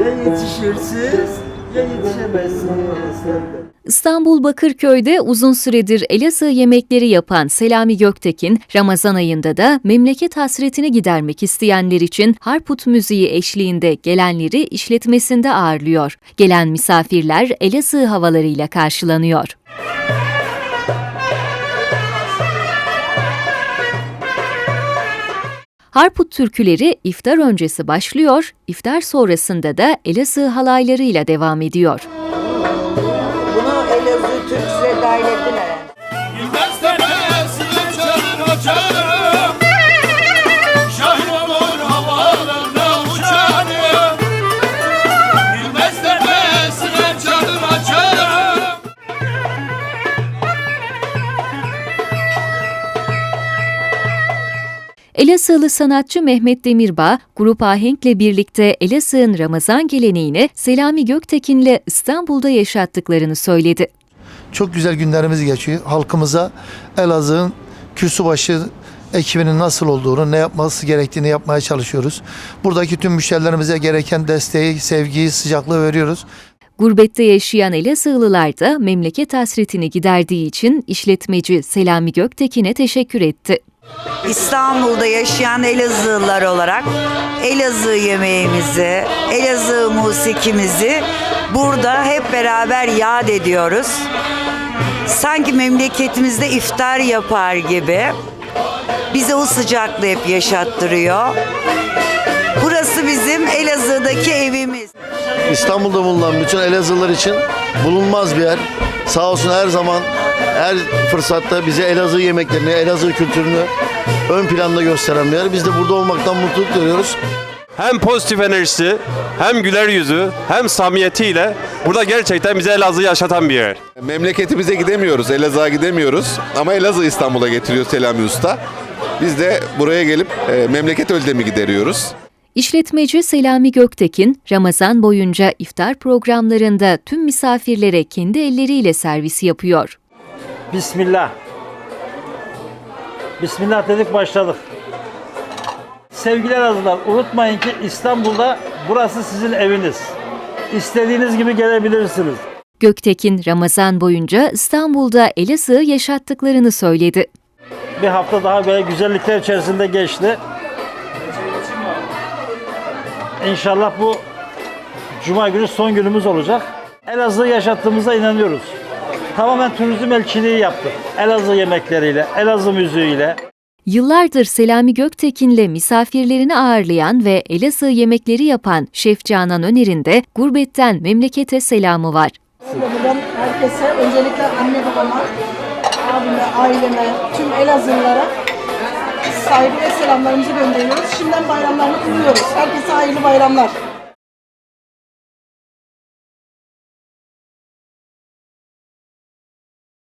Ya yetişirsiniz ya yetişemezsiniz. İstanbul Bakırköy'de uzun süredir Elazığ yemekleri yapan Selami Göktekin, Ramazan ayında da memleket hasretini gidermek isteyenler için Harput müziği eşliğinde gelenleri işletmesinde ağırlıyor. Gelen misafirler Elazığ havalarıyla karşılanıyor. Harput türküleri iftar öncesi başlıyor, iftar sonrasında da Elazığ halaylarıyla devam ediyor. Elazığlı sanatçı Mehmet Demirbağ, Grup Ahenk'le birlikte Elazığ'ın Ramazan geleneğini Selami Göktekin'le İstanbul'da yaşattıklarını söyledi. Çok güzel günlerimiz geçiyor. Halkımıza Elazığ'ın kürsübaşı ekibinin nasıl olduğunu, ne yapması gerektiğini yapmaya çalışıyoruz. Buradaki tüm müşterilerimize gereken desteği, sevgiyi, sıcaklığı veriyoruz. Gurbette yaşayan Elazığlılar da memleket hasretini giderdiği için işletmeci Selami Göktekin'e teşekkür etti. İstanbul'da yaşayan Elazığlılar olarak Elazığ yemeğimizi, Elazığ musikimizi burada hep beraber yad ediyoruz. Sanki memleketimizde iftar yapar gibi bize o sıcaklığı hep yaşattırıyor. Burası bizim Elazığ'daki evimiz. İstanbul'da bulunan bütün Elazığlılar için bulunmaz bir yer. Sağ olsun her zaman her fırsatta bize Elazığ yemeklerini, Elazığ kültürünü ön planda gösteren bir yer. Biz de burada olmaktan mutluluk duyuyoruz. hem pozitif enerjisi, hem güler yüzü, hem samimiyetiyle burada gerçekten bize Elazığ'ı yaşatan bir yer. Memleketimize gidemiyoruz, Elazığ'a gidemiyoruz ama Elazığ İstanbul'a getiriyor Selami Usta. Biz de buraya gelip e, memleket özlemi gideriyoruz. İşletmeci Selami Göktekin, Ramazan boyunca iftar programlarında tüm misafirlere kendi elleriyle servis yapıyor. Bismillah. Bismillah dedik başladık. Sevgili Elazığlar unutmayın ki İstanbul'da burası sizin eviniz. İstediğiniz gibi gelebilirsiniz. Göktekin, Ramazan boyunca İstanbul'da Elazığ'ı yaşattıklarını söyledi. Bir hafta daha böyle güzellikler içerisinde geçti. İnşallah bu Cuma günü son günümüz olacak. Elazığ'ı yaşattığımıza inanıyoruz. Tamamen turizm elçiliği yaptık. Elazığ yemekleriyle, Elazığ müziğiyle. Yıllardır Selami Göktekin'le misafirlerini ağırlayan ve Elazığ yemekleri yapan Şef Canan Öner'in de gurbetten memlekete selamı var. Buradan herkese, öncelikle anne babama, abime, aileme, tüm Elazığlılara ve selamlarımızı gönderiyoruz. Şimdiden bayramlarını kutluyoruz. Herkese hayırlı bayramlar.